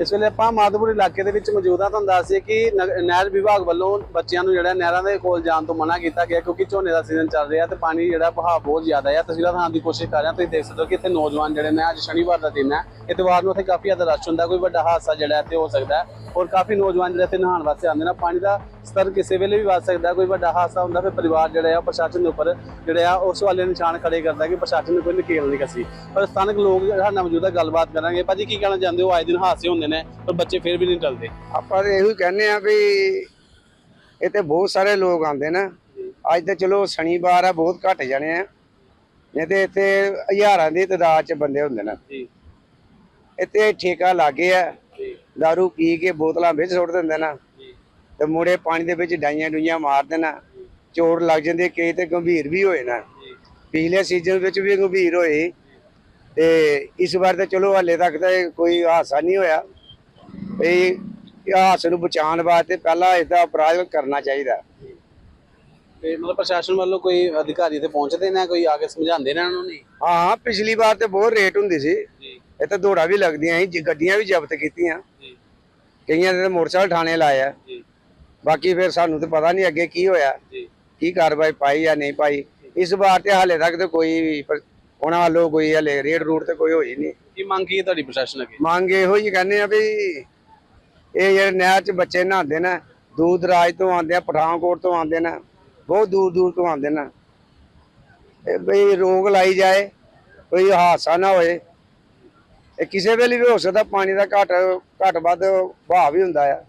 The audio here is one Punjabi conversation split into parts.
ਇਸ ਵੇਲੇ ਆਪਾਂ ਮਾਧੋਪੁਰ ਇਲਾਕੇ ਦੇ ਵਿੱਚ ਮੌਜੂਦ ਹਾਂ। ਤੁਹਾਨੂੰ ਦੱਸ ਦਈਏ ਕਿ ਨਹਿਰ ਵਿਭਾਗ ਵੱਲੋਂ ਬੱਚਿਆਂ ਨੂੰ ਜਿਹੜਾ ਨਹਿਰਾਂ ਦੇ ਕੋਲ ਜਾਣ ਤੋਂ ਮਨਾ ਕੀਤਾ ਗਿਆ ਕਿਉਂਕਿ ਝੋਨੇ ਦਾ ਸੀਜ਼ਨ ਚੱਲ ਰਿਹਾ ਤੇ ਪਾਣੀ ਜਿਹੜਾ ਵਹਾਅ ਬਹੁਤ ਜ਼ਿਆਦਾ ਹੈ। ਤਸਵੀਰਾਂ ਦਿਖਾਉਣ ਦੀ ਕੋਸ਼ਿਸ਼ ਕਰ ਰਹੇ ਹਾਂ। ਤੁਸੀਂ ਦੇਖ ਸਕਦੇ ਹੋ ਕਿ ਇੱਥੇ ਨੌਜਵਾਨ ਜਿਹੜੇ ਨੇ ਅੱਜ ਸ਼ਨੀਵਾਰ ਦਾ ਦਿਨ ਹੈ। ਇਤਵਾਰ ਨੂੰ ਇੱਥੇ ਕਾਫੀ ਜ਼ਿਆਦਾ ਰਸ਼ ਹੁੰਦਾ, ਕੋਈ ਵੱਡਾ ਹਾਦਸਾ ਜਿਹੜਾ ਇੱਥੇ ਹੋ ਸਕਦਾ ਹੈ। ਔਰ ਕਾਫੀ ਨੌਜਵਾਨ ਜਿਹੜੇ ਇੱਥੇ ਨਹਾਉਣ ਵਾਸਤੇ ਆਉਂਦੇ ਨੇ। ਪਾਣੀ ਦਾ ਸਤਰ ਕਿਸੇ ਵੇਲੇ ਵੀ ਵੱਧ ਸਕਦਾ ਕੋਈ ਵੱਡਾ ਹਾਦਸਾ ਹੁੰਦਾ ਫਿਰ ਪਰਿਵਾਰ ਜਿਹੜਾ ਆ ਪ੍ਰਸ਼ਾਸਨ ਦੇ ਉੱਪਰ ਜਿਹੜੇ ਆ ਉਸ ਵਾਲੇ ਨਿਸ਼ਾਨ ਖੜੇ ਕਰਦਾ ਕਿ ਪ੍ਰਸ਼ਾਸਨ ਨੇ ਕੋਈ ਨਕੇਲ ਨਹੀਂ ਕੱਸੀ। ਪਰ ਸਥਾਨਕ ਲੋਕ ਸਾਡੇ ਨਾਲ ਮੌਜੂਦਾ ਗੱਲਬਾਤ ਕਰਾਂਗੇ। ਭਾਜੀ ਕੀ ਕਹਿਣਾ ਚਾਹੁੰਦੇ ਹੋ? ਆਏ ਦਿਨ ਹਾਦਸੇ ਹੁੰਦੇ ਨੇ ਪਰ ਬੱਚੇ ਫਿਰ ਵੀ ਨਹੀਂ ਟਲਦੇ। ਆਪਾਂ ਇਹੋ ਹੀ ਕਹਿੰਦੇ ਆ ਵੀ ਇੱਥੇ ਬਹੁਤ ਸਾਰੇ ਲੋਕ ਆਉਂਦੇ ਨੇ। ਅੱਜ ਤਾਂ ਚਲੋ ਸ਼ਨੀਵਾਰ ਆ ਬਹੁਤ ਘੱਟ ਜਾਣੇ ਆ। ਨਹੀਂ ਤੇ ਇੱਥੇ ਹਜ਼ਾਰਾਂ ਦੀ ਤਾਦਾਦ ਚ ਬੰਦੇ ਹੁੰਦੇ ਨੇ। ਜੀ। ਇੱਥੇ ਠੇਕਾ ਲਾਗੇ ਆ। ਜੀ। दारू ਪੀ ਕੇ ਬੋਤਲਾਂ ਵਿੱਚ ਸੁੱਟ ਦਿੰਦੇ ਨੇ। ਤੇ ਮੁੜੇ ਪਾਣੀ ਦੇ ਵਿੱਚ ਡਾਈਆਂ ਡੂਈਆਂ ਮਾਰ ਦੇਣਾ ਚੋਟ ਲੱਗ ਜਾਂਦੀ ਕਈ ਤੇ ਗੰਭੀਰ ਵੀ ਹੋਏ ਨਾ। ਪਿਛਲੇ ਸੀਜ਼ਨ ਵਿੱਚ ਵੀ ਗੰਭੀਰ ਹੋਏ। ਤੇ ਇਸ ਵਾਰ ਤਾਂ ਚਲੋ ਹਾਲੇ ਤੱਕ ਤਾਂ ਕੋਈ ਹਾਦਸਾ ਨਹੀਂ ਹੋਇਆ। ਇਹ ਹਾਦਸੇ ਨੂੰ ਬਚਾਉਣ ਵਾਸਤੇ ਪਹਿਲਾਂ ਇਸ ਦਾ ਅਪਰਾਧ ਕਰਨਾ ਚਾਹੀਦਾ। ਤੇ ਮਤਲਬ ਪ੍ਰਸ਼ਾਸਨ ਵੱਲੋਂ ਕੋਈ ਅਧਿਕਾਰੀ ਤੇ ਪਹੁੰਚਦੇ ਨੇ ਕੋਈ ਆ ਕੇ ਸਮਝਾਉਂਦੇ ਨੇ ਉਹਨਾਂ ਨੂੰ ਹਾਂ ਪਿਛਲੀ ਵਾਰ ਤੇ ਬਹੁਤ ਰੇਟ ਹੁੰਦੀ ਸੀ। ਇਹ ਤਾਂ ਦੌੜਾ ਵੀ ਲੱਗਦੀਆਂ ਸੀ ਗੱਡੀਆਂ ਵੀ ਜ਼ਬਤ ਕੀਤੀਆਂ। ਕਈਆਂ ਦੇ ਮੋਟਰਸਾਈਕਲ ਥਾਣੇ ਲਾਇਆ। ਬਾਕੀ ਫਿਰ ਸਾਨੂੰ ਤਾਂ ਪਤਾ ਨਹੀਂ ਅੱਗੇ ਕੀ ਹੋਇਆ ਜੀ। ਕੀ ਕਾਰਵਾਈ ਪਾਈ ਜਾਂ ਨਹੀਂ ਪਾਈ। ਇਸ ਵਾਰ ਤੇ ਹਾਲੇ ਤੱਕ ਤੇ ਕੋਈ ਉਹਨਾਂ ਵੱਲੋਂ ਕੋਈ ਹਲੇ ਰੇਡ ਰੂਟ ਤੇ ਕੋਈ ਹੋਈ ਨਹੀਂ। ਕੀ ਮੰਗ ਕੀ ਤੁਹਾਡੀ ਪ੍ਰਸ਼ਾਸਨ ਅੱਗੇ? ਮੰਗ ਇਹੋ ਹੀ ਕਹਿੰਦੇ ਆ ਵੀ ਇਹ ਜਿਹੜੇ ਨਹਿਰ 'ਚ ਬੱਚੇ ਨਹਾਉਂਦੇ ਨੇ ਦੂਰ ਦਰਾਜ ਤੋਂ ਆਉਂਦੇ ਆ ਪਠਾਨਕੋਟ ਤੋਂ ਆਉਂਦੇ ਨੇ ਬਹੁਤ ਦੂਰ ਦੂਰ ਤੋਂ ਆਉਂਦੇ ਨੇ। ਇਹ ਬਈ ਰੋਕ ਲਾਈ ਜਾਏ ਕੋਈ ਹਾਦਸਾ ਨਾ ਹੋਏ। ਇਹ ਕਿਸੇ ਵੇਲੇ ਵੀ ਹੋ ਸਕਦਾ ਪਾਣੀ ਦਾ ਘਟ ਘਟ ਵੱਧ ਵਹਾਅ ਵੀ ਹੁੰਦਾ ਆ।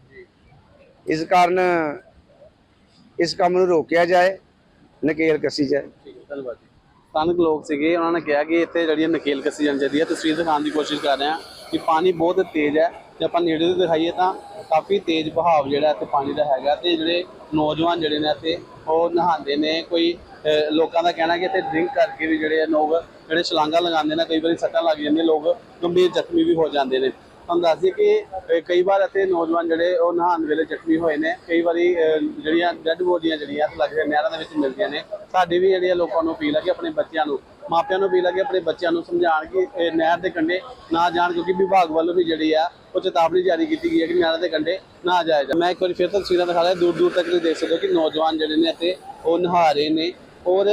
ਇਸ ਕਾਰਨ ਇਸ ਕੰਮ ਨੂੰ ਰੋਕਿਆ ਜਾਏ, ਨਕੇਲ ਕੱਸੀ ਜਾਏ। ਠੀਕ ਹੈ, ਧੰਨਵਾਦ ਜੀ। ਸਥਾਨਕ ਲੋਕ ਸੀਗੇ, ਉਹਨਾਂ ਨੇ ਕਿਹਾ ਕਿ ਇੱਥੇ ਜਿਹੜੀ ਨਕੇਲ ਕੱਸੀ ਜਾਣੀ ਜਾਂਦੀ ਹੈ। ਤਸਵੀਰ ਦਿਖਾਉਣ ਦੀ ਕੋਸ਼ਿਸ਼ ਕਰ ਰਹੇ ਹਾਂ ਕਿ ਪਾਣੀ ਬਹੁਤ ਤੇਜ਼ ਹੈ। ਜੇ ਆਪਾਂ ਨੇੜੇ ਤੋਂ ਦਿਖਾਈਏ ਤਾਂ ਕਾਫੀ ਤੇਜ਼ ਵਹਾਅ ਜਿਹੜਾ ਇੱਥੇ ਪਾਣੀ ਦਾ ਹੈਗਾ ਤੇ ਜਿਹੜੇ ਨੌਜਵਾਨ ਜਿਹੜੇ ਨੇ ਇੱਥੇ, ਉਹ ਨਹਾਉਂਦੇ ਨੇ। ਕੋਈ ਲੋਕਾਂ ਦਾ ਕਹਿਣਾ ਕਿ ਇੱਥੇ ਡਰਿੰਕ ਕਰਕੇ ਵੀ ਜਿਹੜੇ ਆ, ਲੋਕ ਜਿਹੜੇ ਛਲਾਂਗਾ ਲਗਾਉਂਦੇ ਨੇ, ਕਈ ਵਾਰੀ ਸੱਟਾਂ ਲੱਗ ਜਾਂਦੀਆਂ, ਲੋਕ ਗੰਭੀਰ ਜ਼ਖਮੀ ਵੀ ਹੋ ਜਾਂਦੇ ਨੇ। ਤੁਹਾਨੂੰ ਦੱਸ ਦਈਏ ਕਿ ਕਈ ਵਾਰ ਇੱਥੇ ਨੌਜਵਾਨ ਜਿਹੜੇ ਉਹ ਨਹਾਉਣ ਵੇਲੇ ਜ਼ਖਮੀ ਹੋਏ ਨੇ। ਕਈ ਵਾਰੀ ਜਿਹੜੀਆਂ ਡੈੱਡ ਬੋਡੀਆਂ ਜਿਹੜੀਆਂ ਇੱਥੇ ਲੱਗਦੀਆਂ ਨਹਿਰਾਂ ਦੇ ਵਿੱਚ ਮਿਲਦੀਆਂ ਨੇ। ਸਾਡੀ ਵੀ ਜਿਹੜੀਆਂ ਲੋਕਾਂ ਨੂੰ ਅਪੀਲ ਹੈ ਕਿ ਆਪਣੇ ਬੱਚਿਆਂ ਨੂੰ, ਮਾਪਿਆਂ ਨੂੰ ਅਪੀਲ ਹੈ ਕਿ ਆਪਣੇ ਬੱਚਿਆਂ ਨੂੰ ਸਮਝਾਉਣ ਕਿ ਨਹਿਰ ਦੇ ਕੰਢੇ ਨਾ ਜਾਣ ਕਿਉਂਕਿ ਵਿਭਾਗ ਵੱਲੋਂ ਵੀ ਜਿਹੜੀ ਆ, ਉਹ ਚੇਤਾਵਨੀ ਜਾਰੀ ਕੀਤੀ ਗਈ ਹੈ ਕਿ ਨਹਿਰਾਂ ਦੇ ਕੰਢੇ ਨਾ ਜਾਇਆ ਜਾ ਮੈਂ ਇੱਕ ਵਾਰੀ ਫਿਰ ਤਸਵੀਰਾਂ ਦਿਖਾ ਰਿਹਾ ਦੂਰ ਦੂਰ ਤੱਕ ਤੁਸੀਂ ਦੇਖ ਸਕਦੇ ਹੋ ਕਿ ਨੌਜਵਾਨ ਜਿਹੜੇ ਨੇ ਇੱਥੇ, ਉਹ ਨਹਾ ਰਹੇ ਨੇ। ਔਰ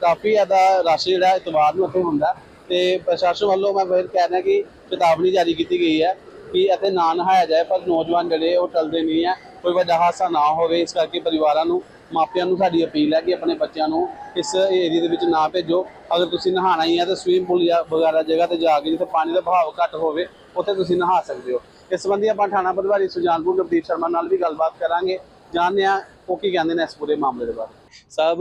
ਕਾਫੀ ਜ਼ਿਆਦਾ ਰਸ਼ ਜਿਹੜਾ ਇਤਵਾਰ ਨੂੰ ਇੱਥੇ ਹੁੰਦਾ। ਤੇ ਪ੍ਰਸ਼ਾਸਨ ਵੱਲੋਂ ਮੈਂ ਫਿਰ ਕਹਿ ਰਿਹਾ ਕਿ ਚੇਤਾਵਨੀ ਜਾਰੀ ਕੀਤੀ ਗਈ ਹੈ ਕਿ ਇੱਥੇ ਨਾ ਨਹਾਇਆ ਜਾਏ, ਪਰ ਨੌਜਵਾਨ ਜਿਹੜੇ ਉਹ ਟਲਦੇ ਨਹੀਂ ਹੈ। ਕੋਈ ਵੱਡਾ ਹਾਦਸਾ ਨਾ ਹੋਵੇ। ਇਸ ਕਰਕੇ ਪਰਿਵਾਰਾਂ ਨੂੰ, ਮਾਪਿਆਂ ਨੂੰ ਸਾਡੀ ਅਪੀਲ ਹੈ ਕਿ ਆਪਣੇ ਬੱਚਿਆਂ ਨੂੰ ਇਸ ਏਰੀਆ ਦੇ ਵਿੱਚ ਨਾ ਭੇਜੋ। ਅਗਰ ਤੁਸੀਂ ਨਹਾਣਾ ਹੀ ਹੈ ਤਾਂ ਸਵੀਮਿੰਗ ਪੂਲ ਜਾਂ ਵਗੈਰਾ ਜਗ੍ਹਾ ਤੇ ਜਾ ਕੇ ਜਿੱਥੇ ਪਾਣੀ ਦਾ ਵਹਾਅ ਘੱਟ ਹੋਵੇ, ਉੱਥੇ ਤੁਸੀਂ ਨਹਾ ਸਕਦੇ ਹੋ। ਇਸ ਸੰਬੰਧੀ ਆਪਾਂ ਥਾਣਾ ਪ੍ਰਭਾਰੀ ਸੁਜਾਨਪੁਰ ਗੁਰਦੀਪ ਸ਼ਰਮਾ ਨਾਲ ਵੀ ਗੱਲਬਾਤ ਕਰਾਂਗੇ। ਜਾਣਦੇ ਆ ਉਹ ਕੀ ਕਹਿੰਦੇ ਨੇ ਇਸ ਪੂਰੇ ਮਾਮਲੇ ਦੇ ਬਾਰੇ। ਸਾਹਿਬ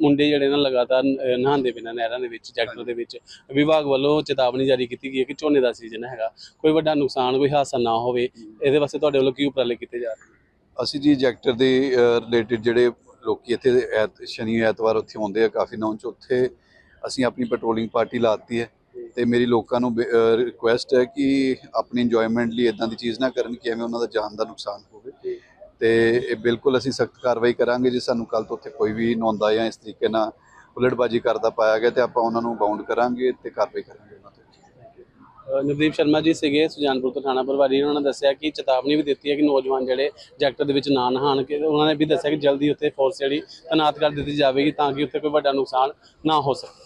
ਮੁੰਡੇ ਜਿਹੜੇ ਨੇ ਲਗਾਤਾਰ ਨਹਾਉਂਦੇ ਪਏ ਨਹਿਰਾਂ ਦੇ ਵਿੱਚ ਜੈਕਟਰ ਦੇ ਵਿੱਚ। ਵਿਭਾਗ ਵੱਲੋਂ ਚੇਤਾਵਨੀ ਜਾਰੀ ਕੀਤੀ ਗਈ ਹੈ ਕਿ ਝੋਨੇ ਦਾ ਸੀਜ਼ਨ ਹੈਗਾ। ਕੋਈ ਵੱਡਾ ਨੁਕਸਾਨ, ਕੋਈ ਹਾਦਸਾ ਨਾ ਹੋਵੇ। ਇਹਦੇ ਵਾਸਤੇ ਤੁਹਾਡੇ ਵੱਲੋਂ ਕੀ ਉਪਰਾਲੇ ਕੀਤੇ ਜਾ ਰਹੇ ਅਸੀਂ ਜੀ ਜੈਕਟਰ ਦੇ ਰਿਲੇਟਡ ਜਿਹੜੇ ਲੋਕੀ ਇੱਥੇ ਐਤ- ਸ਼ਨੀ ਐਤਵਾਰ ਉੱਥੇ ਆਉਂਦੇ ਆ ਕਾਫੀ ਨੌਨ ਚ ਉੱਥੇ ਅਸੀਂ ਆਪਣੀ ਪੈਟਰੋਲਿੰਗ ਪਾਰਟੀ ਲਾਤੀ ਹੈ। ਤੇ ਮੇਰੀ ਲੋਕਾਂ ਨੂੰ ਰਿਕੁਐਸਟ ਹੈ ਕਿ ਆਪਣੀ ਇੰਜੋਇਮੈਂਟ ਲਈ ਇਦਾਂ ਦੀ ਚੀਜ਼ ਨਾ ਕਰਨ ਕਿ ਐਵੇਂ ਉਹਨਾਂ ਦਾ ਜਾਨ ਦਾ ਨੁਕਸਾਨ ਹੋਵੇ। ਤੇ ਇਹ ਬਿਲਕੁਲ ਅਸੀਂ ਸਖਤ ਕਾਰਵਾਈ ਕਰਾਂਗੇ ਜੇ। ਸਾਨੂੰ ਕੱਲ ਤੋਂ ਉੱਥੇ ਕੋਈ ਵੀ ਨੌਂਦਾ ਜਾਂ ਇਸ ਤਰੀਕੇ ਨਾਲ ਉਲਟਬਾਜੀ ਕਰਦਾ ਪਾਇਆ ਗਿਆ ਤੇ ਆਪਾਂ ਉਹਨਾਂ ਨੂੰ ਬਾਉਂਡ ਕਰਾਂਗੇ ਤੇ ਕਾਰਵਾਈ ਕਰਾਂਗੇ ਉਹਨਾਂ ਤੇ। ਨਵਦੀਪ ਸ਼ਰਮਾ ਜੀ ਸੀਗੇ ਸੁਜਾਨਪੁਰ ਤੋਂ ਥਾਣਾ ਪ੍ਰਭਾਰੀ। ਉਹਨਾਂ ਨੇ ਦੱਸਿਆ ਕਿ ਚੇਤਾਵਨੀ ਵੀ ਦਿੱਤੀ ਹੈ ਕਿ ਨੌਜਵਾਨ ਜਿਹੜੇ ਜੈਕਟ ਦੇ ਵਿੱਚ ਨਾ ਨਹਾਣ ਕੇ ਉਹਨਾਂ ਨੇ ਵੀ ਦੱਸਿਆ ਕਿ ਜਲਦੀ ਉੱਥੇ ਫੋਰਸ ਜਿਹੜੀ ਤੈਨਾਤ ਕਰ ਦਿੱਤੀ ਜਾਵੇਗੀ ਤਾਂ ਕਿ ਉੱਥੇ ਕੋਈ ਵੱਡਾ ਨੁਕਸਾਨ ਨਾ ਹੋ ਸਕੇ।